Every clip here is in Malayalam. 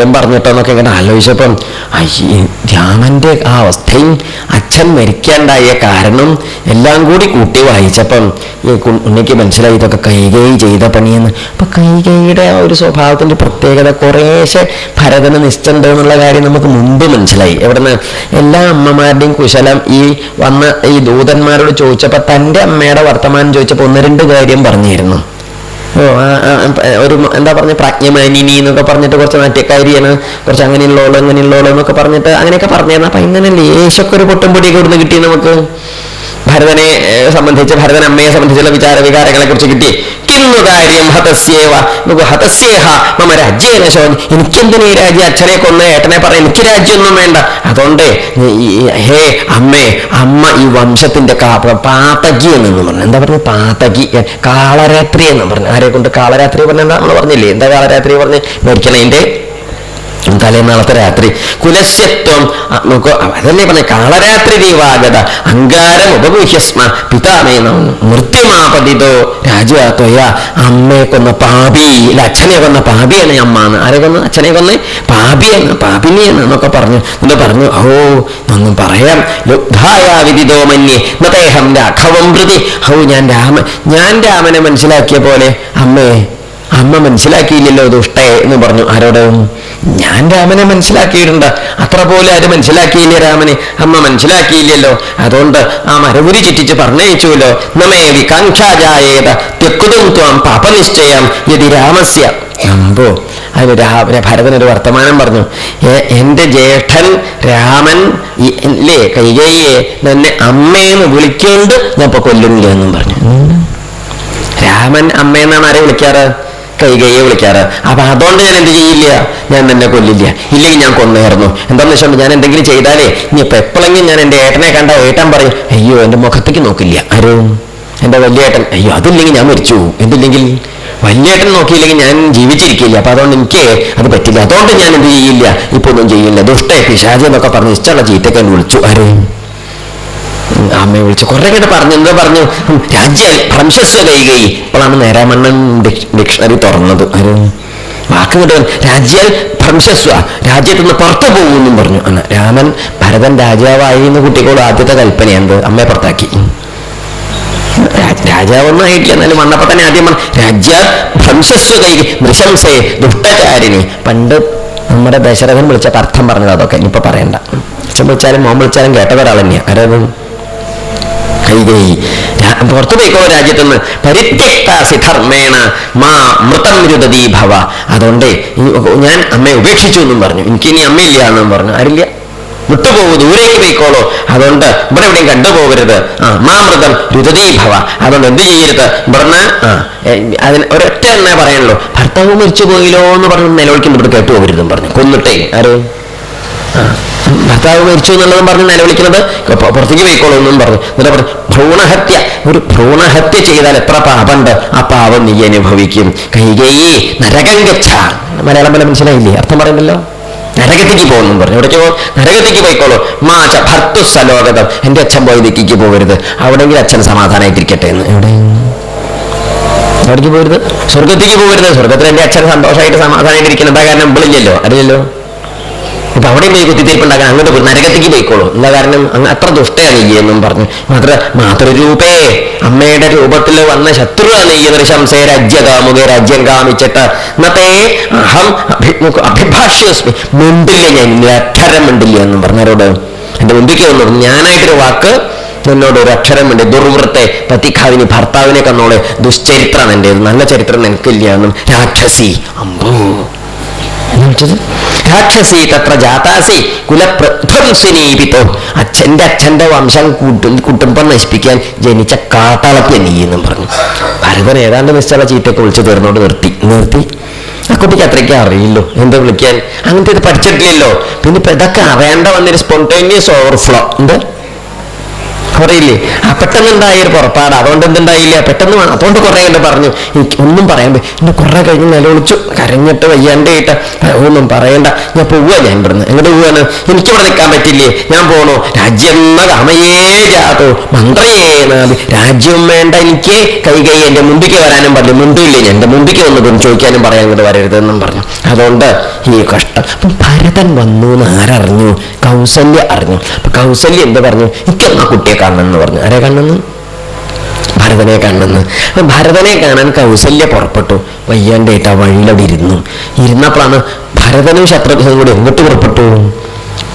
കാര്യം പറഞ്ഞിട്ടെന്നൊക്കെ ഇങ്ങനെ ആലോചിച്ചപ്പം അയ്യേ രാമന്റെ ആ അവസ്ഥയും അച്ഛൻ മരിക്കാണ്ടായ കാരണം എല്ലാം കൂടി കൂട്ടി വായിച്ചപ്പം ഈ ഉണ്ണിക്ക് മനസ്സിലായി ഇതൊക്കെ കൈകൈ ചെയ്ത പണിയെന്ന്. അപ്പൊ കൈകൈയുടെ ആ ഒരു സ്വഭാവത്തിന്റെ പ്രത്യേകത കുറേശ്ശെ ഭരതന് നിശ്ചണ്ട് എന്നുള്ള കാര്യം നമുക്ക് മുമ്പ് മനസ്സിലായി. എവിടുന്ന് എല്ലാ അമ്മമാരുടെയും കുശലം ഈ വന്ന ഈ ദൂതന്മാരോട് ചോദിച്ചപ്പോ തന്റെ അമ്മയുടെ വർത്തമാനം ചോദിച്ചപ്പോ ഒന്ന് രണ്ട് കാര്യം പറഞ്ഞിരുന്നു. ഒരു എന്താ പറഞ്ഞ പ്രജ്ഞമാനിനി എന്നൊക്കെ പറഞ്ഞിട്ട് കുറച്ച് നാട്യക്കാരിയാണ് കുറച്ച് അങ്ങനെയുള്ളോൾ അങ്ങനെയുള്ളോൾ എന്നൊക്കെ പറഞ്ഞിട്ട് അങ്ങനെയൊക്കെ പറഞ്ഞിരുന്നു അപ്പൊ ഇങ്ങനെ ലേശൊക്കെ ഒരു പൊട്ടും പൊടിയൊക്കെ ഇവിടുന്ന് കിട്ടി നമുക്ക്. ഭരതനെ സംബന്ധിച്ച് ഭരതൻ അമ്മയെ സംബന്ധിച്ചുള്ള വിചാര വികാരങ്ങളെ കുറിച്ച് കിട്ടി. കിന്നു കാര്യം ഹതസ്യേവ. ഹതസ്യേഹ മമ രാജ്യേന ശോഭ എനിക്കെന്തിനു ഈ രാജ്യം? അച്ഛനെ കൊന്ന ഏട്ടനെ പറയാം എനിക്ക് രാജ്യമൊന്നും വേണ്ട. അതുകൊണ്ട് ഹേ അമ്മേ അമ്മ ഈ വംശത്തിന്റെ പാതകി എന്ന് പറഞ്ഞു. എന്താ പറഞ്ഞു? പാതകി കാളരാത്രി എന്ന് പറഞ്ഞു. ആരെ കൊണ്ട് കാളരാത്രി പറഞ്ഞ? എന്താ നമ്മൾ പറഞ്ഞില്ലേ? എന്താ കാളരാത്രി പറഞ്ഞ്? മരിക്കണതിന്റെ തലേനാളത്തെ രാത്രി. കുലസ്യത്വം ആ, നോക്കൂ അതല്ലേ പറഞ്ഞ കാളരാത്രി ദീവാഗത അങ്കാരം ഉപഗുഹ്യസ്മ പിതാമേ മൃത്യുമാപതിതോ രാജുവാത്തോയ അമ്മയെ കൊന്ന പാപി ഇല്ല അച്ഛനെ കൊന്ന പാപിയാണ് അമ്മ എന്ന്. ആരെ കൊന്ന്? അച്ഛനെ കൊന്ന്? പാപിയാണ് പാപിനിയാണ് എന്നൊക്കെ പറഞ്ഞു. എന്ന് പറഞ്ഞു ഓ ഒന്നും പറയാം. ലുബ്ധായ വിദിതോ മന്യേ നതേഹം രാഘവം പ്രതി ഹൗ ഞാൻ രാമ ഞാൻ രാമനെ മനസ്സിലാക്കിയ പോലെ അമ്മേ അമ്മ മനസ്സിലാക്കിയില്ലല്ലോ ദുഷ്ടേ എന്ന് പറഞ്ഞു. ആരോട് ഞാൻ രാമനെ മനസ്സിലാക്കിയിട്ടുണ്ട്. അത്ര പോലെ ആര് മനസ്സിലാക്കിയില്ല രാമനെ? അമ്മ മനസ്സിലാക്കിയില്ലല്ലോ. അതുകൊണ്ട് ആ മരവുരി ചുറ്റിച്ച് പറഞ്ഞയച്ചുവല്ലോ. നമേ വികാംക്ഷാജായേത തെക്കുതും ത്വാം പാപനിശ്ചയം യതി രാമസ്യ. എന്തോ അതിന് രാ ഭരതൻ ഒരു വർത്തമാനം പറഞ്ഞു. "എ- എന്റെ ജ്യേഷ്ഠൻ രാമൻ ഇല്ലേ കൈകേയെ എന്നെ അമ്മയെന്ന് വിളിക്കൊണ്ട് ഞാൻ ഇപ്പൊ കൊല്ലുന്നില്ല എന്നും പറഞ്ഞു. രാമൻ അമ്മയെന്നാണ് ആരെ വിളിക്കാറ്? കൈകയെ വിളിക്കാറ്. അപ്പൊ അതുകൊണ്ട് ഞാൻ എന്ത് ചെയ്യില്ല? ഞാൻ നിന്നെ കൊല്ലില്ല. ഇല്ലെങ്കിൽ ഞാൻ കൊന്നേർന്നു. എന്താണെന്ന് വെച്ചാൽ ഞാൻ എന്തെങ്കിലും ചെയ്താലേ ഇനി ഇപ്പൊ എപ്പോഴെങ്കിലും ഞാൻ എന്റെ ഏട്ടനെ കണ്ട ഏട്ടൻ പറയും അയ്യോ എന്റെ മുഖത്തേക്ക് നോക്കില്ല. ആരും? എന്റെ വലിയേട്ടൻ അയ്യോ അതില്ലെങ്കിൽ ഞാൻ മരിച്ചു. പോകും എന്തില്ലെങ്കിൽ വലിയേട്ടൻ നോക്കിയില്ലെങ്കിൽ ഞാൻ ജീവിച്ചിരിക്കില്ല. അപ്പൊ അതുകൊണ്ട് എനിക്ക് അത് പറ്റില്ല. അതുകൊണ്ട് ഞാൻ എന്ത് ചെയ്യില്ല? ഇപ്പൊ ഒന്നും ചെയ്യില്ല. ദുഷ്ട പിശാജി എന്നൊക്കെ പറഞ്ഞ് ഇഷ്ടമുള്ള ചീത്തക്കാൻ വിളിച്ചു. ആരും? അമ്മയെ വിളിച്ചു കുറെ കേട്ട് പറഞ്ഞു എന്തോ പറഞ്ഞു. രാജ്യ ഭ്രംശസ്വ കൈകൈ ഇപ്പോഴാണ് നേരാമണ്ണൻ ഡിക്ഷണറി തുറന്നത്. ഒരു വാക്ക് കൊണ്ട് രാജ്യം ഭ്രംശസ്വ രാജ്യത്ത് നിന്ന് പുറത്തു പോകുമെന്നും പറഞ്ഞു. അന്ന് രാമൻ ഭരതൻ രാജാവായി എന്ന് കുട്ടികളോട് ആദ്യത്തെ കൽപ്പന എന്ത്? അമ്മയെ പുറത്താക്കി. രാജാവൊന്നും ആയിട്ടില്ല എന്നാലും വന്നപ്പോ തന്നെ ആദ്യം രാജ്യ ഭ്രംശസ്വ കൈ മൃശംസേ ദുഷ്ടകാരിണി പണ്ട് നമ്മുടെ ദശരഥൻ വിളിച്ചപ്പോൾ അർത്ഥം പറഞ്ഞത് അതൊക്കെ. ഇനിയിപ്പോൾ പറയണ്ട. അച്ഛൻ വിളിച്ചാലും മോൻ വിളിച്ചാലും കേട്ട ഒരാൾ തന്നെയാണ് ആരാണ് കൈകൈ രാ- പുറത്തു പോയിക്കോ രാജ്യത്ത് നിന്ന് പരിത്യക്താസി ധർമ്മേണ മാ മൃതം രുതീ ഭവ. അതുകൊണ്ട് ഞാൻ അമ്മയെ ഉപേക്ഷിച്ചു എന്നും പറഞ്ഞു. എനിക്ക് ഇനി അമ്മയില്ല എന്നും പറഞ്ഞു. ആരില്ല? വിട്ടുപോകൂ. ദൂരേക്ക് പോയിക്കോളൂ. അതുകൊണ്ട് ഇവിടെ എവിടെയും കണ്ടുപോകരുത്. ആ മാ മൃതം രുതതീ ഭവ. അതുകൊണ്ട് എന്ത് ചെയ്യരുത്? ഇവിടുന്ന് ആ അതിന് ഒരൊറ്റ എന്നാ പറയണല്ലോ ഭർത്താവ് മരിച്ചു പോയില്ലോ എന്ന് പറഞ്ഞു നിലവിളിക്കുന്നു ഇവിടെ കേട്ടുപോകരുതെന്ന് പറഞ്ഞു. കൊന്നിട്ടേ. ആര്? ആ, ഭർത്താവ് മരിച്ചു എന്നുള്ളതും പറഞ്ഞ് നിലവിളിക്കുന്നത് പുറത്തേക്ക് പോയിക്കോളൂ എന്നും പറഞ്ഞു. എന്നിട്ട് പറഞ്ഞു ഭ്രൂണഹത്യ. ഒരു ഭ്രൂണഹത്യ ചെയ്താൽ എത്ര പാപമുണ്ട്? ആ പാപം നീ അനുഭവിക്കും. കൈകേയി നരകം ഗച്ഛ മലയാളം പോലെ മനസ്സിലായില്ലേ? അർത്ഥം പറയണ്ടല്ലോ നരകത്തേക്ക് പോകുന്നു പറഞ്ഞു. എവിടേക്ക്? പോകും നരകത്തേക്ക് പോയിക്കോളൂ. മാച ഭർത്തു സലോകതം. എന്റെ അച്ഛൻ പോയി ദിക്കിക്ക് പോകരുത്. അവിടെങ്കിലും അച്ഛൻ സമാധാനമായിട്ടിരിക്കട്ടെ എന്ന്. എവിടെ? എവിടേക്ക് പോകരുത്? സ്വർഗത്തേക്ക് പോകരുത്. സ്വർഗത്തിൽ എന്റെ അച്ഛൻ സന്തോഷമായിട്ട് സമാധാനമായിട്ടിരിക്കണം എന്താ കാരണം? വിളില്ലല്ലോ. അറിയില്ലല്ലോ. ഇപ്പൊ അവിടെ പോയി ഉണ്ടാക്കാൻ അങ്ങോട്ട് പോയി നരകത്തേക്ക് പോയിക്കോളൂ. എന്താ കാരണം? അങ്ങ് അത്ര ദുഷ്ടയാണ് ഈ എന്നും പറഞ്ഞു. മാത്ര മാതൃരൂപേ അമ്മയുടെ രൂപത്തിൽ വന്ന ശത്രുവാണ് ഈ നൃശംസേ രാജ്യകാമുക രാജ്യം കാമിച്ചിട്ട്. ഇന്നത്തെ അഹം അഭിഭാഷ്യസ്മി. മിണ്ടില്ല ഞാൻ അക്ഷരം മിണ്ടില്ല എന്നും പറഞ്ഞവരോട് എന്റെ മുമ്പിക്ക് വന്നു. ഞാനായിട്ടൊരു വാക്ക് നിന്നോട് ഒരു അക്ഷരം ഉണ്ട് ദുർവൃത്തെ പത്തിക്കാവിനെ ഭർത്താവിനെ കന്നോളെ ദുശ്ചരിത്രമാണ് എന്റെ നല്ല ചരിത്രം നിനക്കില്ല എന്നും. രാക്ഷസി അമ്പോ. എന്നുവെച്ചത് രാക്ഷസി തത്ര ജാതാസി കുലപ്രധ്വംസിനീപിത്തോ അച്ഛന്റെ അച്ഛന്റെ വംശം കൂട്ടും കുടുംബം നശിപ്പിക്കാൻ ജനിച്ച കാട്ടാളത്തെ നീ എന്നും പറഞ്ഞു. ഭരതൻ ഏതാണ്ട് നിശ്ചല ചീറ്റൊക്കെ വിളിച്ചു തീർന്നോട് നിർത്തി. നിർത്തി? ആ കുട്ടിക്ക് അത്രയ്ക്ക് അറിയില്ലോ. എന്താ വിളിക്കാൻ? അങ്ങനത്തെ ഇത് പഠിച്ചിട്ടില്ലല്ലോ പിന്നെ ഇപ്പൊ ഇതൊക്കെ അറിയേണ്ട വന്നൊരു സ്പോണ്ടേനിയസ് ഓവർഫ്ലോ എന്താ? പറയില്ലേ ആ പെട്ടെന്നുണ്ടായ ഒരു പുറപ്പാട്. അതുകൊണ്ട് എന്തുണ്ടായില്ല? പെട്ടെന്ന് വേണം. അതുകൊണ്ട് കുറെ കണ്ട് പറഞ്ഞു. എനിക്ക് ഒന്നും പറയാൻ എന്നെ കുറെ കഴിഞ്ഞ് നിലവിളിച്ചു. കരഞ്ഞിട്ട് വയ്യാണ്ടായിട്ട് ഒന്നും പറയണ്ട. ഞാൻ പോവുക ഞാൻ ഇവിടുന്ന്. എങ്ങോട്ട് പോവാണ്? എനിക്കിവിടെ നിൽക്കാൻ പറ്റില്ലേ? ഞാൻ പോണോ. രാജ്യം രാമയേ ജാതോ മന്ത്രയേ നാദി രാജ്യം വേണ്ട. എനിക്ക് കൈ കൈ എന്റെ മുമ്പിക്ക് വരാനും പറഞ്ഞു മുമ്പില്ലേ എന്റെ മുമ്പിക്ക് ഒന്ന് കൊണ്ട് ചോദിക്കാനും പറയാൻ ഇങ്ങോട്ട് വരരുതെന്നും പറഞ്ഞു. അതുകൊണ്ട് ഈ കഷ്ടം. അപ്പം ഭരതൻ വന്നു എന്ന് ആരറിഞ്ഞു? കൗസല്യ അറിഞ്ഞു. അപ്പൊ കൗസല്യ എന്ത് പറഞ്ഞു? എനിക്കൊന്ന് കുട്ടിയെ കാണണമെന്ന് പറഞ്ഞു. ആരെ കാണുന്നു ഭരതനെ കാണുന്നു അപ്പൊ ഭരതനെ കാണാൻ കൗസല്യ പുറപ്പെട്ടു. വയ്യാണ്ടായിട്ട് ആ വഴിയിലവിടെ ഇരുന്നു. ഇരുന്നപ്പോഴാണ് ഭരതനും ശത്രുഘ്നും കൂടി എങ്ങോട്ട് പുറപ്പെട്ടു?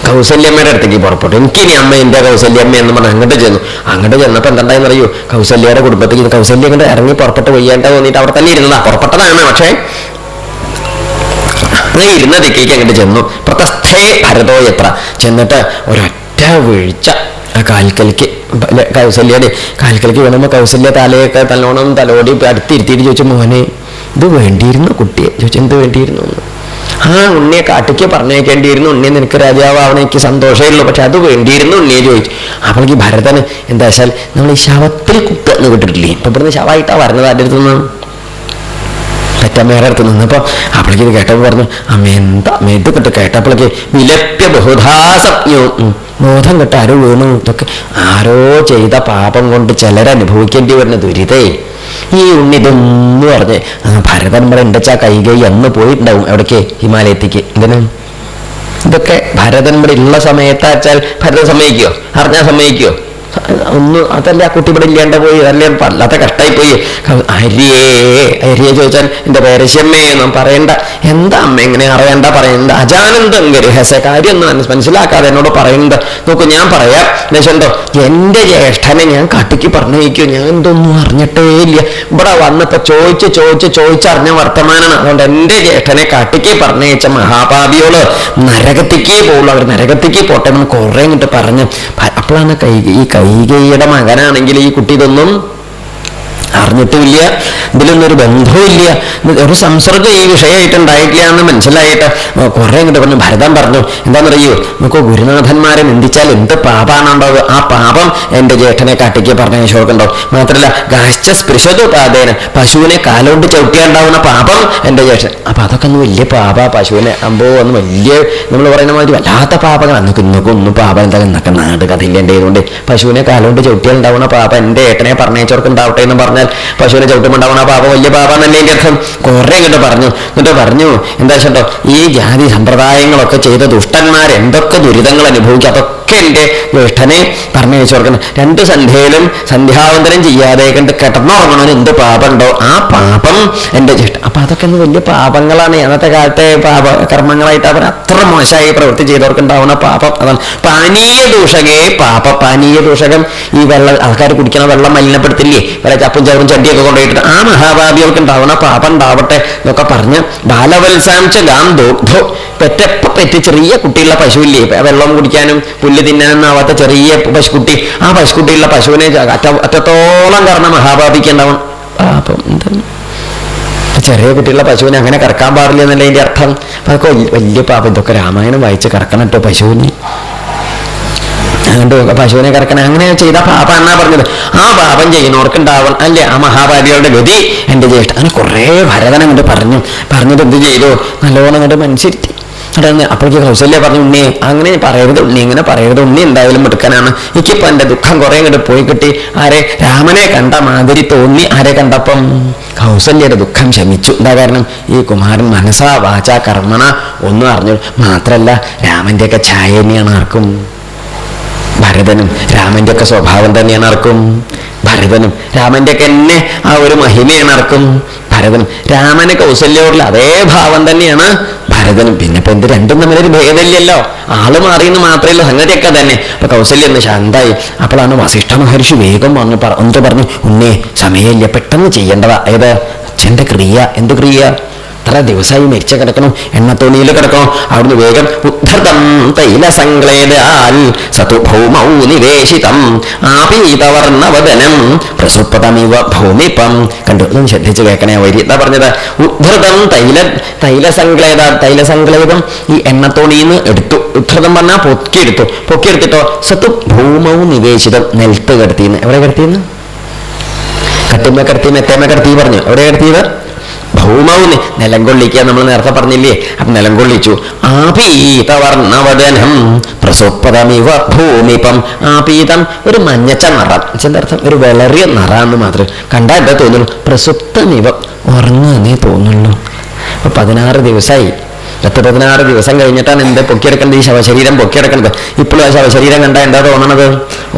കൗസല്യമ്മയുടെ അടുത്തേക്ക് പുറപ്പെട്ടു. എനിക്കിനി അമ്മ എന്റെ കൗസല്യമ്മ എന്ന് പറഞ്ഞ് അങ്ങോട്ട് ചെന്നു. അങ്ങോട്ട് ചെന്നപ്പോ എന്തായെന്ന് അറിയൂ? കൗസല്യയുടെ കുടുംബത്തിൽ കൗസല്യ കൊണ്ട് ഇറങ്ങി പുറപ്പെട്ട് വയ്യാണ്ട തോന്നിയിട്ട് അവിടെ തന്നെ ഇരുന്നതാ. പുറപ്പെട്ടതാണ് പക്ഷേ അങ്ങനെ ഇരുന്ന ദിക്കേക്ക് അങ്ങോട്ട് ചെന്നു. പ്രതസ്ഥേ ഭരതോ എത്ര ചെന്നിട്ട് ഒരൊറ്റ വീഴ്ച കാൽക്കലിക്ക് കൗസല്യയുടെ കാൽക്കലിക്ക് വേണമ്പോൾ കൗസല്യ തലയൊക്കെ തലോണം തലോടി അടുത്തിരുത്തിയിട്ട് ചോദിച്ചു മോനെ ഇത് വേണ്ടിയിരുന്നു കുട്ടിയെ? ചോദിച്ചു എന്ത് വേണ്ടിയിരുന്നു? ആ ഉണ്ണിയെ കാട്ടിക്ക് പറഞ്ഞേക്കേണ്ടിയിരുന്നു ഉണ്ണിയെ നിനക്ക് രാജാവാവണ എനിക്ക് സന്തോഷമേ ഉള്ളൂ. പക്ഷെ അത് വേണ്ടിയിരുന്നു ഉണ്ണിയെ ചോദിച്ചു. അപ്പോഴേക്ക് ഭരതന് എന്താ വെച്ചാൽ നമ്മൾ ഈ ശവത്തിൽ കുത്തെന്ന് കിട്ടിട്ടില്ലേ? ഇപ്പം ഇവിടുന്ന് ശവായിട്ടാണ് വരുന്നത് ആരുടെ അടുത്ത് നിന്ന് പെറ്റമ്മയുടെ അടുത്ത് നിന്നപ്പോ അപ്പോഴേക്ക് കേട്ടപ്പോൾ പറഞ്ഞു അമ്മ എന്താ? ഇത് കിട്ടും കേട്ടപ്പോഴേക്ക് വിലപ്യ ബഹുധാസജ്ഞോ ബോധം കിട്ട ആരോ വീണു. ഇതൊക്കെ ആരോ ചെയ്ത പാപം കൊണ്ട് ചിലരനുഭവിക്കേണ്ടി വരുന്ന ദുരിതേ. ഈ ഉണ്ണി ഇതൊന്നും പറഞ്ഞ് ഭരതൻ ഇവിടെ ഉണ്ടച്ചാ കൈകൈ അന്ന് പോയിട്ടുണ്ടാവും എവിടേക്ക്? ഹിമാലയത്തേക്ക്. എന്തിനാ? ഇതൊക്കെ ഭരതൻ ഇവിടെ ഉള്ള സമയത്താച്ചാൽ ഭരതൻ സമ്മതിക്കോ? അറിഞ്ഞാൽ സമ്മതിക്കോ? ഒന്ന് അതല്ല ആ കുട്ടി ഇവിടെ ഇല്ലാണ്ട് പോയി? അതല്ലേ വല്ലാത്ത കഷ്ടായി പോയി അരിയേ അരിയെ ചോദിച്ചാൽ എന്റെ പേരശ്യമ്മേ നാം പറയണ്ട. എന്താ അമ്മ എങ്ങനെ അറിയണ്ട പറയണ്ട അജാനന്ദം ഗരുഹസ കാര്യം മനസ്സിലാക്കാതെ എന്നോട് പറയുന്നത്. നോക്കൂ ഞാൻ പറയാം. എന്നുവെച്ചുണ്ടോ എന്റെ ജ്യേഷ്ഠനെ ഞാൻ പറഞ്ഞു പറഞ്ഞേക്കൂ ഞാൻ എന്തൊന്നും അറിഞ്ഞിട്ടേ ഇല്ല. ഇവിടെ വന്നപ്പോ ചോദിച്ച് ചോദിച്ച് ചോദിച്ചറിഞ്ഞ വർത്തമാനാണ്. അതുകൊണ്ട് എന്റെ ജ്യേഷ്ഠനെ കട്ടിക്ക് പറഞ്ഞയച്ച മഹാപാപിയോൾ നരകത്തിക്ക് പോകുള്ളൂ അവർ നരകത്തിക്ക് പോട്ടെ എന്ന് കുറെ ഇങ്ങോട്ട് പറഞ്ഞു. അപ്പോഴാണ് കൈകി ഈ കൈകൈയുടെ മകനാണെങ്കിൽ ഈ കുട്ടി ഇതൊന്നും അറിഞ്ഞിട്ടുമില്ല. ഇതിലൊന്നും ഒരു ബന്ധവുമില്ല. ഒരു സംസർഗം ഈ വിഷയമായിട്ട് ഉണ്ടായിട്ടില്ല എന്ന് മനസ്സിലായിട്ട് കുറെ ഇങ്ങോട്ട് പറഞ്ഞു. ഭരതൻ പറഞ്ഞു എന്താണെന്നറിയോ? നമുക്ക് ഗുരുനാഥന്മാരെ നിന്ദിച്ചാൽ എന്ത് പാപാണുണ്ടാവുക? ആ പാപം എന്റെ ജ്യേഷ്ഠനെ കാട്ടിക്ക് പറഞ്ഞ ശോകമുണ്ടാവും മാത്രമല്ല ഗാഷ്ട സ്പൃശതു പാതേന പശുവിനെ കാലോണ്ട് ചവിട്ടിയുണ്ടാവുന്ന പാപം എന്റെ ജ്യേഷ്ഠൻ അപ്പൊ അതൊക്കെ ഒന്ന് വലിയ പാപ പശുവിനെ അമ്പോ ഒന്ന് വലിയ നമ്മൾ പറയുന്ന മാതിരി വല്ലാത്ത പാപങ്ങൾ അന്നൊക്കെ ഇന്നൊക്കെ ഒന്നും പാപം എന്താ ഇന്നൊക്കെ നാട് കഥയില്ല എന്റെ ഇതുകൊണ്ട് പശുവിനെ കാലുകൊണ്ട് ചവിട്ടിയാൽ ഉണ്ടാവുന്ന പാപം എന്റെ ഏട്ടനെ പറഞ്ഞേച്ചവർക്ക് ഉണ്ടാവട്ടെ എന്ന് പറഞ്ഞാൽ പശുവിനെ ചവിട്ടുമുണ്ടാവണം ആ പാപം വലിയ പാപമെന്നല്ലേ എന്റെ അർത്ഥം? കുറെ ഇങ്ങോട്ട് പറഞ്ഞു. എന്നിട്ട് പറഞ്ഞു എന്താ വെച്ചോ ഈ ജാതി സമ്പ്രദായങ്ങളൊക്കെ ചെയ്ത ദുഷ്ടന്മാർ എന്തൊക്കെ ദുരിതങ്ങൾ അനുഭവിക്കുക അതൊക്കെ എന്റെ വെച്ചു ഓർക്കണം രണ്ട് സന്ധ്യയിലും സന്ധ്യാവന്തരം ചെയ്യാതെ കണ്ട് കിടന്നുറങ്ങണമെന്ന് എന്ത് പാപമുണ്ടോ? ആ പാപം എന്റെ ജ്യേഷ്ഠ അപ്പൊ അതൊക്കെ ഒന്ന് വലിയ പാപങ്ങളാണ്? അന്നത്തെ കാലത്തെ പാപ കർമ്മങ്ങളായിട്ട് അവർ അത്ര മോശമായി പ്രവൃത്തി ചെയ്തവർക്ക് ഉണ്ടാവുന്ന പാപം അതാണ്. പാനീയ ദൂഷകേ പാപ. പാനീയ ദൂഷകം ഈ വെള്ളം ആൾക്കാർ കുടിക്കുന്ന വെള്ളം മലിനപ്പെടുത്തില്ലേ? വല്ല ചപ്പും ചവറും ചട്ടിയൊക്കെ കൊണ്ടുപോയിട്ട് ആ മഹാഭാവികൾക്ക് ഉണ്ടാവണ പാപം ഉണ്ടാവട്ടെ എന്നൊക്കെ പറഞ്ഞ് ബാലവത്സാംശ ഗാം ദോഗ്ധോ പെറ്റപ്പ പെറ്റ് ചെറിയ കുട്ടിയുള്ള പശുവില്ലേ? വെള്ളം കുടിക്കാനും പുല്ല് തിന്നാനൊന്നും ആവാത്ത ചെറിയ പശുക്കുട്ടി. ആ പശുക്കുട്ടിയുള്ള പശുവിനെ അറ്റ അറ്റത്തോളം കാരണം മഹാഭാവിക്ക് ഉണ്ടാവണം പാപം ചെറിയ കുട്ടിയുള്ള പശുവിനെ അങ്ങനെ കറക്കാൻ പാടില്ല എന്നല്ലേ അതിന്റെ അർത്ഥം? അതൊക്കെ വലിയ പാപം. ഇതൊക്കെ രാമായണം വായിച്ച് കറക്കണം കേട്ടോ പശുവിനെ. അതുകൊണ്ട് പശുവിനെ കറക്കണം. അങ്ങനെ ചെയ്ത പാപ എന്നാ പറഞ്ഞത്. ആ പാപം ചെയ്യുന്നവർക്കുണ്ടാവണം. അല്ലേ? ആ മഹാഭാരികളുടെ ഗതി എന്റെ ജ്യേഷ്ഠ അങ്ങനെ കുറേ ഭരതൻ അങ്ങോട്ട് പറഞ്ഞു. പറഞ്ഞിട്ട് എന്ത് ചെയ്തു? നല്ലോണം അങ്ങോട്ട് മനസ്സിരുത്തി അടന്ന് അപ്പോഴേക്ക് കൗസല്യ പറഞ്ഞു ഉണ്ണി അങ്ങനെ പറയരുത് ഉണ്ണി ഇങ്ങനെ പറയരുത് ഉണ്ണി എന്തായാലും എടുക്കാനാണ് എനിക്കിപ്പോൾ എന്റെ ദുഃഖം കുറെ ഇങ്ങോട്ട് പോയി കിട്ടി. ആരെ? രാമനെ കണ്ട മാതിരി തോന്നി. ആരെ കണ്ടപ്പം? കൗസല്യയുടെ ദുഃഖം ശമിച്ചു. എന്താ കാരണം? ഈ കുമാരൻ മനസ്സാ വാച കർമ്മണ. ഒന്നും അറിഞ്ഞു മാത്രല്ല രാമന്റെയൊക്കെ ഛായ ആർക്കും. ഭരതനും രാമന്റെ ഒക്കെ സ്വഭാവം തന്നെയാണ് ആർക്കും. ഭരതനും രാമന്റെ ഒക്കെ തന്നെ ആ ഒരു മഹിമയാണ് ആർക്കും. ഭരതനും രാമന് കൗസല്യോടുള്ള അതേ ഭാവം തന്നെയാണ് ഭരതനും. പിന്നെ ഇപ്പൊ എന്ത് രണ്ടും തമ്മിലൊരു ഭേദമില്ലല്ലോ. ആൾ മാറിയെന്ന് മാത്രമല്ല സംഗതിയൊക്കെ തന്നെ. അപ്പൊ കൗസല്യം ഒന്ന് ശാന്തായി. അപ്പോഴാണ് വസിഷ്ഠ മഹർഷി വേഗം പറഞ്ഞു പറഞ്ഞു പറഞ്ഞു ഉണ്ണേ സമയമില്ല. പെട്ടെന്ന് ചെയ്യേണ്ടതാ. ഏത്? അച്ഛന്റെ ക്രിയ. എന്ത് ക്രിയ? എത്ര ദിവസമായി മരിച്ച കിടക്കണം? എണ്ണത്തോണിയിൽ കിടക്കണം. അവിടുന്ന് വേഗം ഉദ്ധൃതം തൈലസംഗ്ലേദാൽ സതു ഭൗമൗ നിവേശിതം. ആപീതവർണവദനം പ്രസുപ്പതമിവ ഭൂമിപ്പം കണ്ടു? ഒന്നും ശ്രദ്ധിച്ച് കേൾക്കണേ വരി. എന്താ പറഞ്ഞത്. ഉദ്ധൃതം തൈല തൈലസംക്ലേദ തൈലസംഗ്ലേദം ഈ എണ്ണത്തോണിന്ന് എടുത്തു. ഉദ്ധൃതം പറഞ്ഞാൽ പൊക്കിയെടുത്തു. പൊക്കിയെടുത്തിട്ടോ? സത്തു ഭൂമവും നിവേശിതം. നെൽത്ത് കിടത്തിന്ന്. എവിടെ കിടത്തിന്ന്? കട്ടിമ കിടത്തി മെത്തേമ കിടത്തി പറഞ്ഞു. എവിടെ കിടത്തിയത്? ഭൗമൗന്ന് നിലം കൊള്ളിക്കുക നമ്മൾ നേരത്തെ പറഞ്ഞില്ലേ? അപ്പൊ നിലം കൊള്ളിച്ചു ആപീതവർണവദനം പ്രസോപ്പതമിവ ഭൂമിപം. ആപീതം ഒരു മഞ്ഞച്ച നിറം. ചെന്തർത്ഥം ഒരു വിളറിയ വളറിയ നിറാന്ന് മാത്രം. കണ്ടാൽ എന്താ തോന്നുള്ളൂ പ്രസുപ്തമിവ ഉറങ്ങുന്നേ തോന്നുള്ളൂ. അപ്പൊ പതിനാറ് ദിവസമായി പത്ത് പതിനാറ് ദിവസം കഴിഞ്ഞിട്ടാണ് എന്താ പൊക്കിയെടുക്കേണ്ടത്? ഈ ശവശരീരം പൊക്കിയെടുക്കേണ്ടത്. ഇപ്പോഴും ആ ശവശരീരം കണ്ടാൽ എന്താ തോന്നണത്?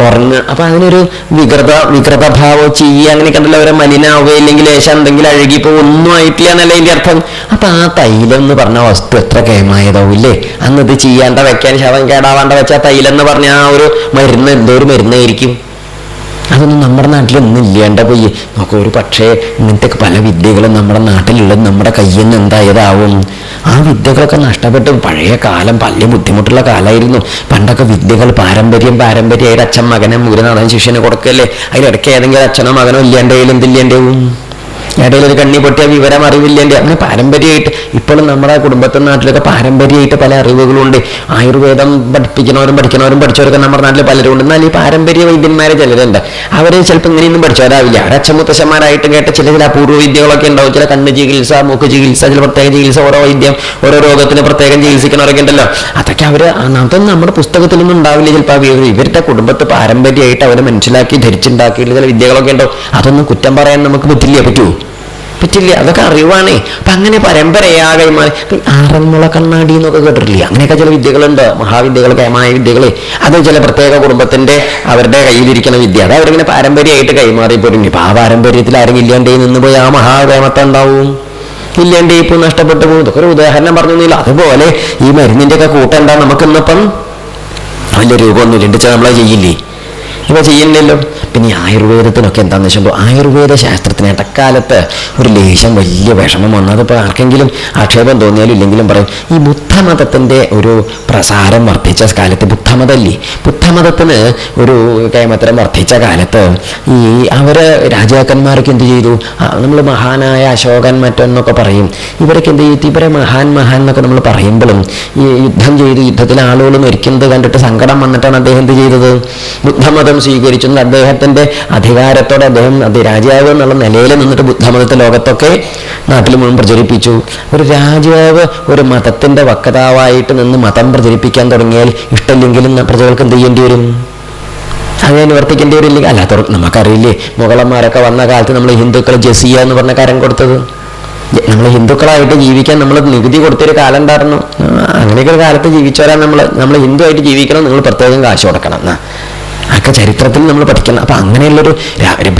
ഉറങ്ങുക അപ്പൊ അതിനൊരു വികൃത വികൃതഭാവോ ചെയ്യ അങ്ങനെ കണ്ടല്ലോ അവരെ മലിനാവുകയില്ലെങ്കിൽ ലേശം എന്തെങ്കിലും അഴുകിപ്പോ ഒന്നും ആയിട്ടില്ല എന്നല്ല ഇതിന്റെ അർത്ഥം? അപ്പൊ ആ തൈലം എന്ന് പറഞ്ഞ വസ്തു എത്ര കേമായതാവും ഇല്ലേ? അന്ന് ഇത് ചെയ്യാണ്ട വെക്കാൻ ശവം കേടാവാണ്ട വെച്ച തൈലം എന്ന് പറഞ്ഞ ആ ഒരു മരുന്ന് എന്തോ ഒരു മരുന്നായിരിക്കും. അതൊന്നും നമ്മുടെ നാട്ടിലൊന്നും ഇല്ലാണ്ട പോയി. നമുക്ക് ഒരു പക്ഷേ ഇങ്ങനത്തെ പല വിദ്യകളും നമ്മുടെ നാട്ടിലുള്ളത് നമ്മുടെ കയ്യിൽ നിന്ന് എന്തായതാവും? ആ വിദ്യകളൊക്കെ നഷ്ടപ്പെട്ട്. പഴയ കാലം വലിയ ബുദ്ധിമുട്ടുള്ള കാലമായിരുന്നു. പണ്ടൊക്കെ വിദ്യകൾ പാരമ്പര്യം പാരമ്പര്യമായിട്ട് അച്ഛൻ മകനെ ഗുരുനാഥൻ ശിഷ്യനെ കൊടുക്കല്ലേ? അതിലിടയ്ക്ക് ഏതെങ്കിലും അച്ഛനോ മകനോ ഇല്ലാണ്ടേലും എന്തില്ലാണ്ടാവും ഇടയിൽ ഒരു കണ്ണി പൊട്ടിയ വിവരം അറിവില്ലേണ്ടി അങ്ങനെ പാരമ്പര്യമായിട്ട് ഇപ്പോഴും നമ്മുടെ കുടുംബത്തെ നാട്ടിലൊക്കെ പാരമ്പര്യമായിട്ട് പല അറിവുകളുണ്ട്. ആയുർവേദം പഠിപ്പിക്കുന്നവരും പഠിക്കുന്നവരും പഠിച്ചവരൊക്കെ നമ്മുടെ നാട്ടിൽ പലരും ഉണ്ട് എന്നാൽ ഈ പാരമ്പര്യ വൈദ്യന്മാരെ ചിലരുണ്ട്. അവർ ചിലപ്പോൾ ഇങ്ങനെയൊന്നും പഠിച്ചവരാവില്ല അവരെ അച്ഛമുത്തശ്ശന്മാരായിട്ട് കേട്ട ചില ചില അപൂർവ വിദ്യകളൊക്കെ ഉണ്ടാവും. ചില കണ്ണ് ചികിത്സ മൂക്ക് ചികിത്സ ചില പ്രത്യേക ചികിത്സ ഓരോ വൈദ്യം ഓരോ രോഗത്തിന് പ്രത്യേകം ചികിത്സിക്കുന്നവരൊക്കെ ഉണ്ടല്ലോ. അതൊക്കെ അവർ അതൊന്നും നമ്മുടെ പുസ്തകത്തിലൊന്നും ഉണ്ടാവില്ല ചിലപ്പോൾ ഇവരുടെ കുടുംബത്ത് പാരമ്പര്യമായിട്ട് അവർ മനസ്സിലാക്കി ധരിച്ചുണ്ടാക്കിയിട്ടുള്ള ചില വിദ്യകളൊക്കെ ഉണ്ടോ അതൊന്നും കുറ്റം പറയാൻ നമുക്ക് പറ്റില്ല പറ്റുമോ പറ്റില്ല അതൊക്കെ അറിവാണേ അപ്പൊ അങ്ങനെ പരമ്പരയാകെ മാറി. ആറന്മുള കണ്ണാടി എന്നൊക്കെ കേട്ടിട്ടില്ല? അങ്ങനെയൊക്കെ ചില വിദ്യകളുണ്ട്. മഹാവിദ്യകൾ കേമായ വിദ്യകൾ അത് ചില പ്രത്യേക കുടുംബത്തിന്റെ അവരുടെ കയ്യിലിരിക്കുന്ന വിദ്യ. അത് അവരിങ്ങനെ പാരമ്പര്യമായിട്ട് കൈമാറി പോരും ഇപ്പൊ ആ പാരമ്പര്യത്തിൽ ആരെങ്കിലും ഇല്ലാണ്ടേ നിന്ന് പോയി ആ മഹാകേമത്തെ ഉണ്ടാവും ഇല്ലാണ്ട് ഇപ്പൊ നഷ്ടപ്പെട്ടു പോകും. ഇതൊക്കെ ഒരു ഉദാഹരണം പറഞ്ഞില്ല അതുപോലെ ഈ മരുന്നിന്റെ ഒക്കെ കൂട്ടെന്താ നമുക്കിന്നിപ്പം? വലിയ രൂപമൊന്നുമില്ല. ഉണ്ട് നമ്മളെ ചെയ്യില്ലേ? ഇവ ചെയ്യുന്നില്ലല്ലോ പിന്നെ ഈ ആയുർവേദത്തിനൊക്കെ എന്താണെന്ന് വെച്ചാൽ ആയുർവേദ ശാസ്ത്രത്തിന് ഇടക്കാലത്ത് ഒരു ലേശം വലിയ വിഷമം വന്നു അതിപ്പോൾ ആർക്കെങ്കിലും ആക്ഷേപം തോന്നിയാലും ഇല്ലെങ്കിലും പറയും ഈ ബുദ്ധമതത്തിന്റെ ഒരു പ്രസാരം വർദ്ധിച്ച കാലത്ത് ബുദ്ധമതല്ലേ? ബുദ്ധമതത്തിന് ഒരു കൈമത്തരം വർദ്ധിച്ച കാലത്ത് ഈ അവർ രാജാക്കന്മാർക്ക് എന്ത് ചെയ്തു? നമ്മൾ മഹാനായ അശോകൻ മറ്റൊന്നൊക്കെ പറയും. ഇവരൊക്കെ എന്ത് ചെയ്തു? ഇവരെ മഹാൻ മഹാൻ എന്നൊക്കെ നമ്മൾ പറയുമ്പോഴും ഈ യുദ്ധം ചെയ്ത് യുദ്ധത്തിൽ ആളുകൾ മരിക്കുന്നത് കണ്ടിട്ട് സങ്കടം വന്നിട്ടാണ് അദ്ദേഹം എന്ത് ചെയ്തത്? ബുദ്ധമതം സ്വീകരിച്ചു അദ്ദേഹത്തിന്റെ അധികാരത്തോടെ അദ്ദേഹം അത് രാജാവ് എന്നുള്ള നിലയിൽ നിന്നിട്ട് ബുദ്ധമതത്തെ ലോകത്തൊക്കെ നാട്ടിൽ മുഴുവൻ പ്രചരിപ്പിച്ചു. ഒരു രാജാവ് ഒരു മതത്തിന്റെ വക്താവായിട്ട് നിന്ന് മതം പ്രചരിപ്പിക്കാൻ തുടങ്ങിയാൽ ഇഷ്ടമില്ലെങ്കിലും പ്രജകൾക്ക് എന്ത് ചെയ്യേണ്ടി വരും? അങ്ങനെ നിവർത്തിക്കേണ്ടി വരില്ലെങ്കിൽ അല്ലാത്ത നമുക്കറിയില്ലേ? മുഗളന്മാരൊക്കെ വന്ന കാലത്ത് നമ്മൾ ഹിന്ദുക്കൾ ജസിയ എന്ന് പറഞ്ഞ കാര്യം കൊടുത്തത്. നമ്മൾ ഹിന്ദുക്കളായിട്ട് ജീവിക്കാൻ നമ്മൾ നികുതി കൊടുത്തൊരു കാലം ഉണ്ടായിരുന്നു. അങ്ങനെയൊക്കെ ഒരു കാലത്ത് ജീവിച്ചവരാ നമ്മൾ നമ്മൾ ഹിന്ദു ആയിട്ട് ജീവിക്കണം നിങ്ങൾ പ്രത്യേകം കാശ് കൊടുക്കണം. എന്നാ അതൊക്കെ ചരിത്രത്തിൽ നമ്മൾ പഠിക്കണം അപ്പം അങ്ങനെയുള്ളൊരു